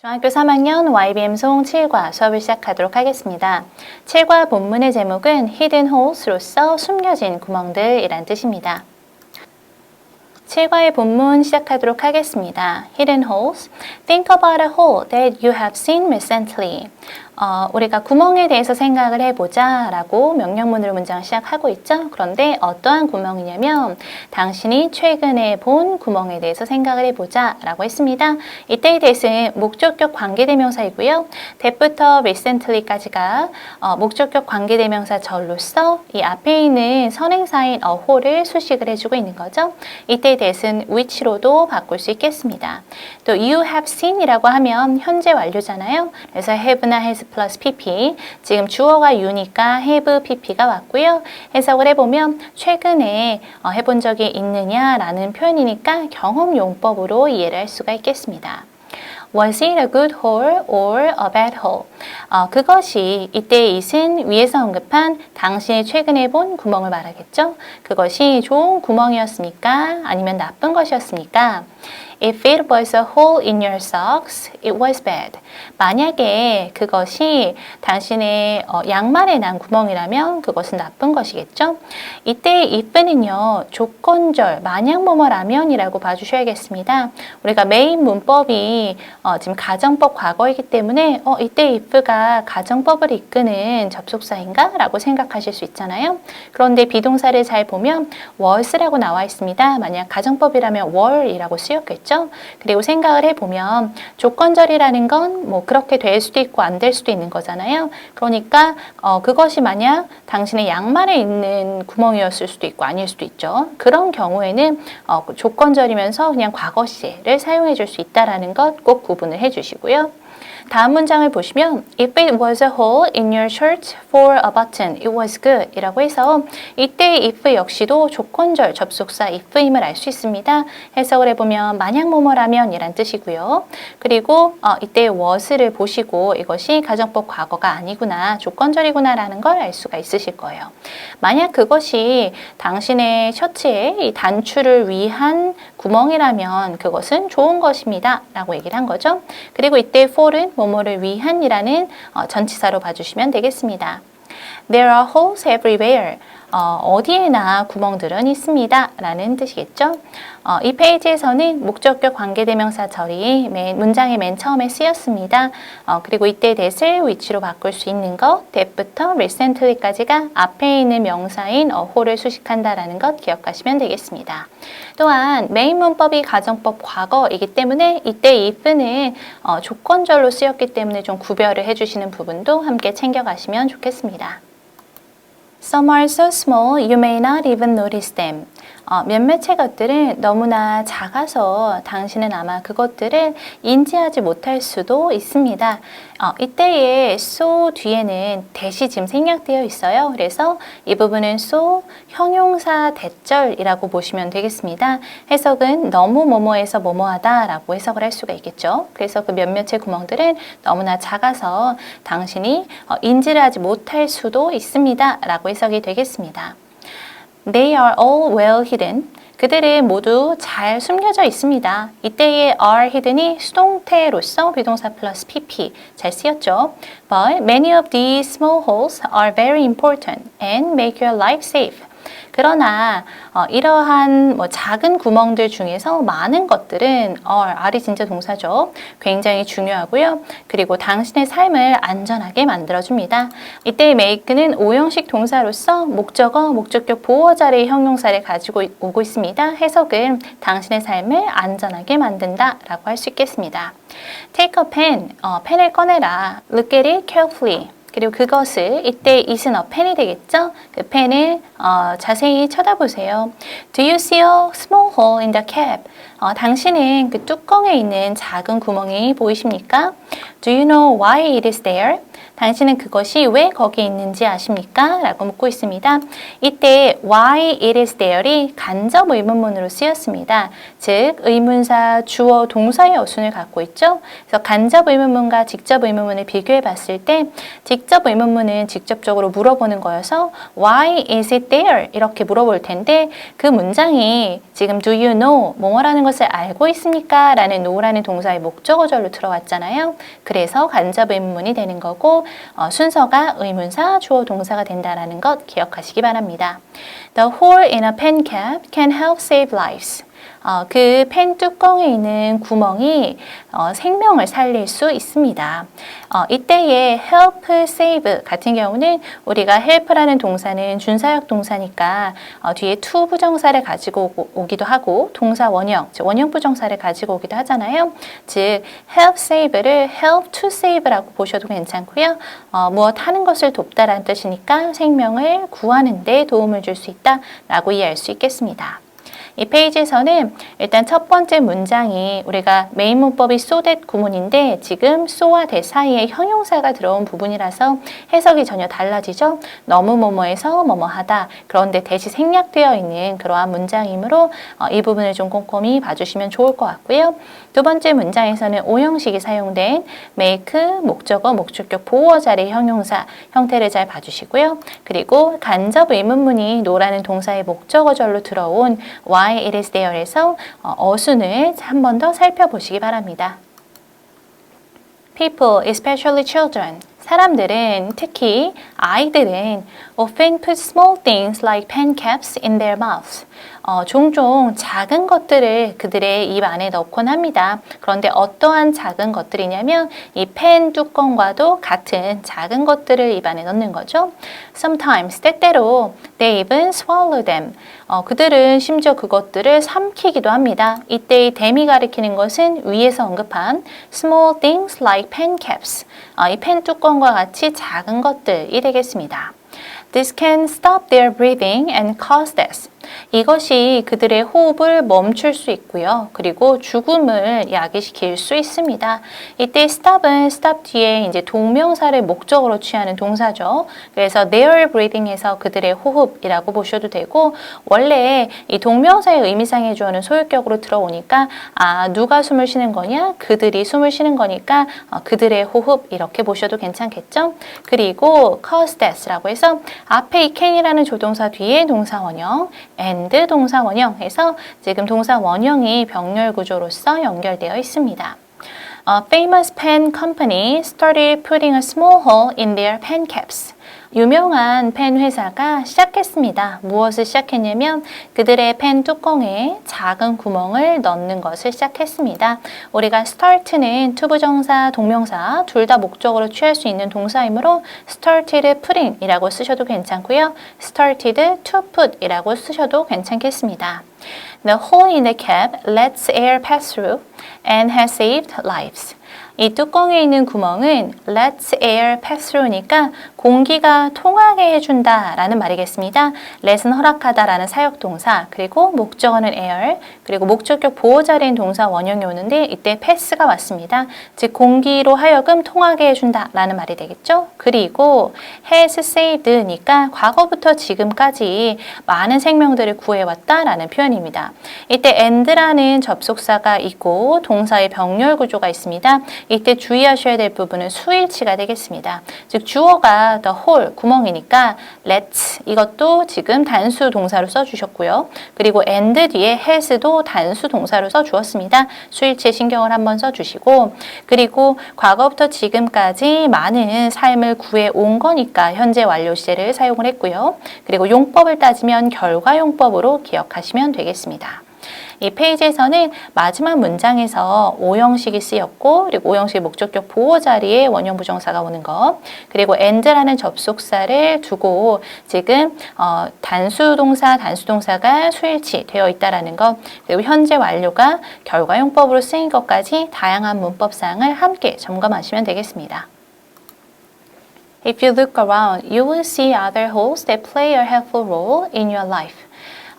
중학교 3학년 YBM 송 7과 수업을 시작하도록 하겠습니다. 7과 본문의 제목은 Hidden Holes로서 숨겨진 구멍들이란 뜻입니다. 7과의 본문 시작하도록 하겠습니다. Hidden holes. Think about a hole that you have seen recently. 어, 우리가 구멍에 대해서 생각을 해보자 라고 명령문으로 문장을 시작하고 있죠. 그런데 어떠한 구멍이냐면 당신이 최근에 본 구멍에 대해서 생각을 해보자 라고 했습니다. 이때의 대신 목적격 관계대명사이고요. that부터 recently까지가 어, 목적격 관계대명사 절로서 이 앞에 있는 선행사인 whole를 수식을 해주고 있는 거죠. 이때의 대신 which로도 바꿀 수 있겠습니다. 또 you have seen이라고 하면 현재 완료잖아요. 그래서 have나 has 플러스 pp. 지금 주어가 you니까 have pp가 왔고요. 해석을 해보면 최근에 어, 해본 적이 있느냐라는 표현이니까 경험 용법으로 이해를 할 수가 있겠습니다. Was it a good hole or a bad hole? 어, 그것이 이때 it은 위에서 언급한 당신이 최근에 본 구멍을 말하겠죠. 그것이 좋은 구멍이었습니까? 아니면 나쁜 것이었습니까? If it was a hole in your socks, it was bad. 만약에 그것이 당신의 어, 양말에 난 구멍이라면 그것은 나쁜 것이겠죠. 이때 if는요 조건절 만약 뭐뭐라면이라고 봐주셔야겠습니다. 우리가 메인 문법이 어, 지금 가정법 과거이기 때문에 어, 이때 if가 가정법을 이끄는 접속사인가라고 생각하실 수 있잖아요. 그런데 비동사를 잘 보면 was라고 나와 있습니다. 만약 가정법이라면 were이라고 쓰 였겠죠. 그리고 생각을 해보면 조건절이라는 건 뭐 그렇게 될 수도 있고 안 될 수도 있는 거잖아요. 그러니까 어, 그것이 만약 당신의 양말에 있는 구멍이었을 수도 있고 아닐 수도 있죠. 그런 경우에는 어, 조건절이면서 그냥 과거 시제를 사용해 줄 수 있다라는 것 꼭 구분을 해 주시고요. 다음 문장을 보시면 If it was a hole in your shirt for a button, it was good 이라고 해서 이때 if 역시도 조건절 접속사 if임을 알 수 있습니다. 해석을 해보면 만약 뭐뭐라면 이란 뜻이고요. 그리고 어, 이때 was를 보시고 이것이 가정법 과거가 아니구나 조건절이구나 라는 걸 알 수가 있으실 거예요. 만약 그것이 당신의 셔츠의 이 단추를 위한 구멍이라면 그것은 좋은 것입니다 라고 얘기를 한 거죠. 그리고 이때 for은 뭐뭐를 위한 이라는 어, 전치사로 봐주시면 되겠습니다. There are holes everywhere. 어, 디에나 구멍들은 있습니다. 라는 뜻이겠죠. 어, 이 페이지에서는 목적격 관계대명사 절이 맨, 문장의 맨 처음에 쓰였습니다. 어, 그리고 이때 that을 위치로 바꿀 수 있는 것, that부터 recently까지가 앞에 있는 명사인 어호를 수식한다라는 것 기억하시면 되겠습니다. 또한 메인 문법이 가정법 과거이기 때문에 이때 if는 어, 조건절로 쓰였기 때문에 좀 구별을 해주시는 부분도 함께 챙겨가시면 좋겠습니다. Some are so small you may not even notice them. 어, 몇몇의 것들은 너무나 작아서 당신은 아마 그것들을 인지하지 못할 수도 있습니다. 어, 이때의 so 뒤에는 대시 지금 생략되어 있어요. 그래서 이 부분은 so 형용사 대절이라고 보시면 되겠습니다. 해석은 너무 뭐뭐해서 뭐뭐하다라고 해석을 할 수가 있겠죠. 그래서 그 몇몇의 구멍들은 너무나 작아서 당신이 어, 인지를 하지 못할 수도 있습니다 라고 해석이 되겠습니다. They are all well hidden. 그들은 모두 잘 숨겨져 있습니다. 이때의 are hidden이 수동태로서 비동사 플러스 pp 잘 쓰였죠. But many of these small holes are very important and make your life safe. 그러나 어, 이러한 뭐 작은 구멍들 중에서 많은 것들은 are, R이 진짜 동사죠. 굉장히 중요하고요. 그리고 당신의 삶을 안전하게 만들어줍니다. 이때 make는 오형식 동사로서 목적어, 목적격 보호 자리의 형용사를 가지고 오고 있습니다. 해석은 당신의 삶을 안전하게 만든다 라고 할 수 있겠습니다. Take a pen, 어, 펜을 꺼내라. Look at it carefully. 그리고 그것을 이때 it은 a pen이 되겠죠? 그 펜을 어, 자세히 쳐다보세요. Do you see a small hole in the cap? 어, 당신은 그 뚜껑에 있는 작은 구멍이 보이십니까? Do you know why it is there? 당신은 그것이 왜 거기에 있는지 아십니까? 라고 묻고 있습니다. 이때 why it is there이 간접 의문문으로 쓰였습니다. 즉 의문사 주어 동사의 어순을 갖고 있죠. 그래서 간접 의문문과 직접 의문문을 비교해 봤을 때 직접 의문문은 직접적으로 물어보는 거여서 why is it there? 이렇게 물어볼 텐데 그 문장이 지금 do you know 뭐뭐라는 걸 것을 알고 있습니까? 라는 no라는 동사의 목적어절로 들어왔잖아요. 그래서 간접 의문문이 되는 거고 어, 순서가 의문사, 주어, 동사가 된다라는 것 기억하시기 바랍니다. The hole in a pen cap can help save lives. 어, 그펜 뚜껑에 있는 구멍이 어, 생명을 살릴 수 있습니다. 어, 이때의 help, save 같은 경우는 우리가 help라는 동사는 준사역 동사니까 어, 뒤에 to 부정사를 가지고 오, 기도 하고 동사 원형, 즉 원형 부정사를 가지고 오기도 하잖아요. 즉 help, save를 help to save라고 보셔도 괜찮고요. 어, 무엇 하는 것을 돕다라는 뜻이니까 생명을 구하는 데 도움을 줄 수 있다라고 이해할 수 있겠습니다. 이 페이지에서는 일단 첫 번째 문장이 우리가 메인 문법이 so that 구문인데 지금 so와 that 사이에 형용사가 들어온 부분이라서 해석이 전혀 달라지죠. 너무 뭐뭐해서 뭐뭐하다. 그런데 대시 생략되어 있는 그러한 문장이므로 어, 이 부분을 좀 꼼꼼히 봐주시면 좋을 것 같고요. 두 번째 문장에서는 오형식이 사용된 make, 목적어, 목적격, 보호 자리 형용사 형태를 잘 봐주시고요. 그리고 간접 의문문이 노라는 동사의 목적어절로 들어온 why it is there에서 어, 어순을 한 번 더 살펴보시기 바랍니다. People, especially children. 사람들은 특히 아이들은 often put small things like pen caps in their mouths. 어, 종종 작은 것들을 그들의 입 안에 넣곤 합니다. 그런데 어떠한 작은 것들이냐면 이 펜 뚜껑과도 같은 작은 것들을 입 안에 넣는 거죠. Sometimes 때때로 they even swallow them. 어, 그들은 심지어 그것들을 삼키기도 합니다. 이때의 them이 가리키는 것은 위에서 언급한 small things like pen caps. 어, 이펜 뚜껑과 같이 작은 것들 이 되겠습니다. This can stop their breathing and cause death. 이것이 그들의 호흡을 멈출 수 있고요. 그리고 죽음을 야기시킬 수 있습니다. 이때 stop은 stop 뒤에 이제 동명사를 목적으로 취하는 동사죠. 그래서 their breathing에서 그들의 호흡이라고 보셔도 되고 원래 이 동명사의 의미상의 주어는 소유격으로 들어오니까 아 누가 숨을 쉬는 거냐? 그들이 숨을 쉬는 거니까 어, 그들의 호흡 이렇게 보셔도 괜찮겠죠? 그리고 cause death라고 해서 앞에 이 can이라는 조동사 뒤에 동사 원형 and 동사 원형해서 지금 동사 원형이 병렬 구조로서 연결되어 있습니다. A famous pen company started putting a small hole in their pen caps. 유명한 펜 회사가 시작했습니다. 무엇을 시작했냐면 그들의 펜 뚜껑에 작은 구멍을 넣는 것을 시작했습니다. 우리가 start는 투부정사, 동명사 둘 다 목적으로 취할 수 있는 동사이므로 started putting이라고 쓰셔도 괜찮고요. started to put이라고 쓰셔도 괜찮겠습니다. The hole in the cap lets air pass through and has saved lives. 이 뚜껑에 있는 구멍은 lets air pass through니까 공기가 통하게 해준다 라는 말이겠습니다. let은 허락하다 라는 사역동사 그리고 목적어는 air 그리고 목적격 보호자리인 동사 원형이 오는데 이때 pass가 왔습니다. 즉 공기로 하여금 통하게 해준다 라는 말이 되겠죠. 그리고 has saved니까 과거부터 지금까지 많은 생명들을 구해왔다 라는 표현입니다. 이때 and라는 접속사가 있고 동사의 병렬 구조가 있습니다. 이때 주의하셔야 될 부분은 수일치가 되겠습니다. 즉 주어가 the hole 구멍이니까 let's 이것도 지금 단수 동사로 써주셨고요. 그리고 and 뒤에 has도 단수 동사로 써주었습니다. 수일치에 신경을 한번 써주시고 그리고 과거부터 지금까지 많은 삶을 구해 온 거니까 현재 완료 시제를 사용을 했고요. 그리고 용법을 따지면 결과용법으로 기억하시면 되겠습니다. 이 페이지에서는 마지막 문장에서 오형식이 쓰였고 그리고 오형식 목적격 보호 자리에 원형 부정사가 오는 것 그리고 and라는 접속사를 두고 지금 어, 단수 동사 단수 동사가 수일치 되어 있다라는 것 그리고 현재 완료가 결과용법으로 쓰인 것까지 다양한 문법 사항을 함께 점검하시면 되겠습니다. If you look around, you will see other hosts that play a helpful role in your life.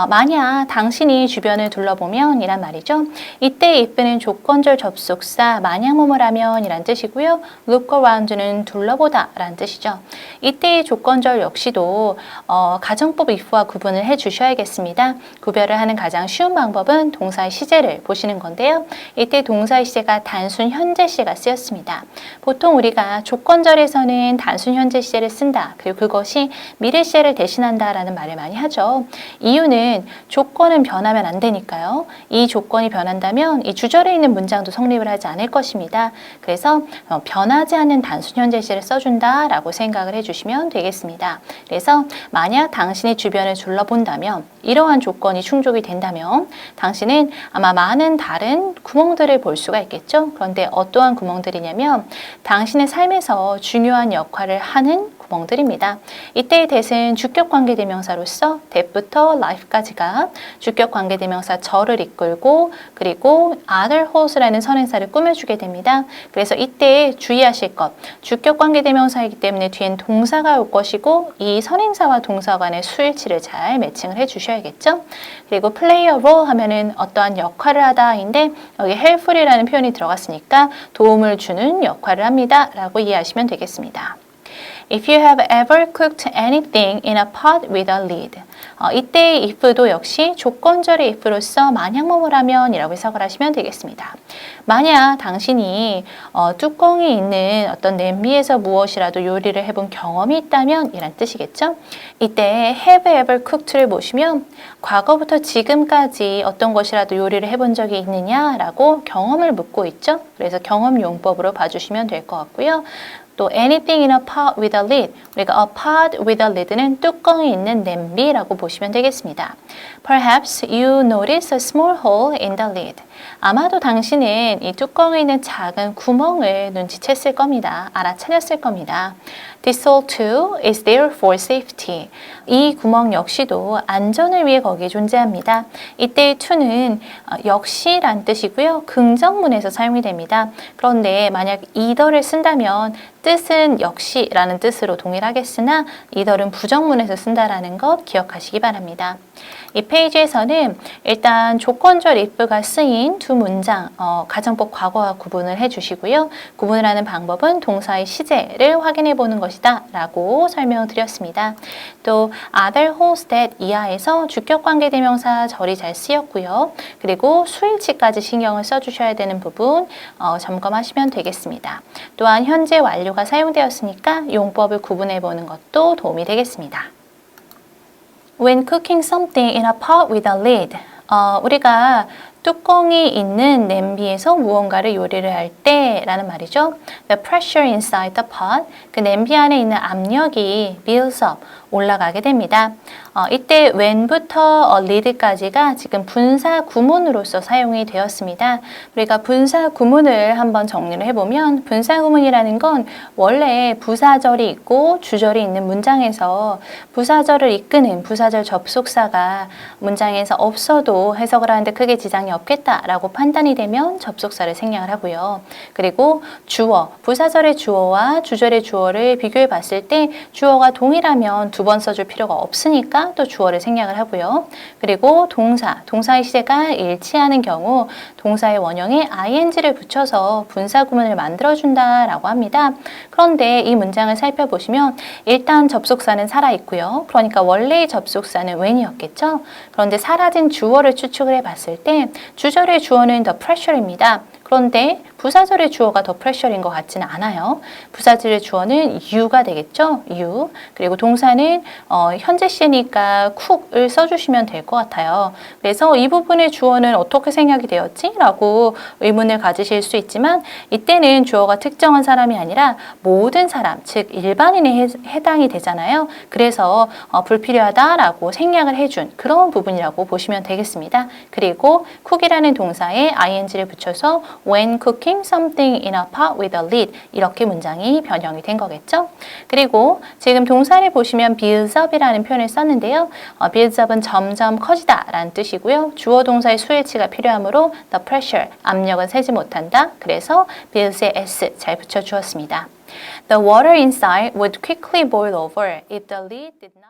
어, 만약 당신이 주변을 둘러보면 이란 말이죠. 이때 if는 조건절 접속사 만약 뭐뭐라면 이란 뜻이고요. look around는 둘러보다 라는 뜻이죠. 이때의 조건절 역시도 어, 가정법 if와 구분을 해 주셔야겠습니다. 구별을 하는 가장 쉬운 방법은 동사의 시제를 보시는 건데요. 이때 동사의 시제가 단순 현재 시가 쓰였습니다. 보통 우리가 조건절에서는 단순 현재 시제를 쓴다. 그리고 그것이 미래 시제를 대신한다라는 말을 많이 하죠. 이유는 이유는 조건은 변하면 안 되니까요. 이 조건이 변한다면 이 주절에 있는 문장도 성립을 하지 않을 것입니다. 그래서 어, 변하지 않는 단순 현재시를 써준다라고 생각을 해주시면 되겠습니다. 그래서 만약 당신이 주변을 둘러본다면 이러한 조건이 충족이 된다면 당신은 아마 많은 다른 구멍들을 볼 수가 있겠죠. 그런데 어떠한 구멍들이냐면 당신의 삶에서 중요한 역할을 하는 구멍들입니다. 이때의 that은 주격 관계 대명사로서 that부터 life 까지가 주격 관계대명사 저를 이끌고 그리고 other wholes라는 선행사를 꾸며주게 됩니다. 그래서 이때 주의하실 것 주격 관계대명사이기 때문에 뒤엔 동사가 올 것이고 이 선행사와 동사 간의 수일치를 잘 매칭을 해주셔야겠죠. 그리고 play a role 하면은 어떠한 역할을 하다인데 여기 helpful이라는 표현이 들어갔으니까 도움을 주는 역할을 합니다. 라고 이해하시면 되겠습니다. If you have ever cooked anything in a pot with a lid. 어, 이때의 if도 역시 조건절의 if로서 만약 뭐뭐라면 이라고 해석을 하시면 되겠습니다. 만약 당신이 어, 뚜껑이 있는 어떤 냄비에서 무엇이라도 요리를 해본 경험이 있다면 이란 뜻이겠죠. 이때 have ever cooked를 보시면 과거부터 지금까지 어떤 것이라도 요리를 해본 적이 있느냐라고 경험을 묻고 있죠. 그래서 경험 용법으로 봐주시면 될 것 같고요. 또 anything in a pot with a lid. 우리가 a pot with a lid는 뚜껑이 있는 냄비라고 보시면 되겠습니다. Perhaps you notice a small hole in the lid. 아마도 당신은 이 뚜껑에 있는 작은 구멍을 눈치챘을 겁니다. 알아차렸을 겁니다. This hole too is there for safety. 이 구멍 역시도 안전을 위해 거기에 존재합니다. 이때의 to는 어, 역시란 뜻이고요. 긍정문에서 사용이 됩니다. 그런데 만약 either를 쓴다면 뜻은 역시라는 뜻으로 동일하겠으나 either는 부정문에서 쓴다라는 것 기억하시기 바랍니다. 이 페이지에서는 일단 조건절 if가 쓰인 두 문장 어, 가정법 과거와 구분을 해주시고요. 구분을 하는 방법은 동사의 시제를 확인해 보는 것이다 라고 설명을 드렸습니다. 또 other host that 이하에서 주격 관계 대명사 절이 잘 쓰였고요. 그리고 수일치까지 신경을 써주셔야 되는 부분 어, 점검하시면 되겠습니다. 또한 현재 완료가 사용되었으니까 용법을 구분해 보는 것도 도움이 되겠습니다. When cooking something in a pot with a lid, 어, 우리가 뚜껑이 있는 냄비에서 무언가를 요리를 할 때라는 말이죠. The pressure inside the pot, 그 냄비 안에 있는 압력이 builds up, 올라가게 됩니다. 어, 이때 when부터 어, lead까지가 지금 분사 구문으로서 사용이 되었습니다. 우리가 분사 구문을 한번 정리를 해보면 분사 구문이라는 건 원래 부사절이 있고 주절이 있는 문장에서 부사절을 이끄는 부사절 접속사가 문장에서 없어도 해석을 하는데 크게 지장이 없겠다라고 판단이 되면 접속사를 생략을 하고요. 그리고 주어, 부사절의 주어와 주절의 주어를 비교해 봤을 때 주어가 동일하면 두 번 써줄 필요가 없으니까 또 주어를 생략을 하고요. 그리고 동사, 동사의 시제가 일치하는 경우 동사의 원형에 ing를 붙여서 분사 구문을 만들어준다라고 합니다. 그런데 이 문장을 살펴보시면 일단 접속사는 살아있고요. 그러니까 원래의 접속사는 when이었겠죠. 그런데 사라진 주어를 추측을 해봤을 때 주절의 주어는 the pressure입니다. 그런데 부사절의 주어가 더 pressure인 것 같지는 않아요. 부사절의 주어는 you가 되겠죠. you. 그리고 동사는 어, 현재 시니까 cook을 써주시면 될 것 같아요. 그래서 이 부분의 주어는 어떻게 생략이 되었지? 라고 의문을 가지실 수 있지만 이때는 주어가 특정한 사람이 아니라 모든 사람, 즉 일반인에 해, 해당이 되잖아요. 그래서 어, 불필요하다라고 생략을 해준 그런 부분이라고 보시면 되겠습니다. 그리고 cook이라는 동사에 ing를 붙여서 when cooking something in a pot with a lid 이렇게 문장이 변형이 된 거겠죠. 그리고 지금 동사를 보시면 builds up이라는 표현을 썼는데요. 어, builds up은 점점 커지다 라는 뜻이고요. 주어 동사의 수일치가 필요하므로 the pressure, 압력은 세지 못한다. 그래서 builds에 s 잘 붙여주었습니다. The water inside would quickly boil over if the lid did not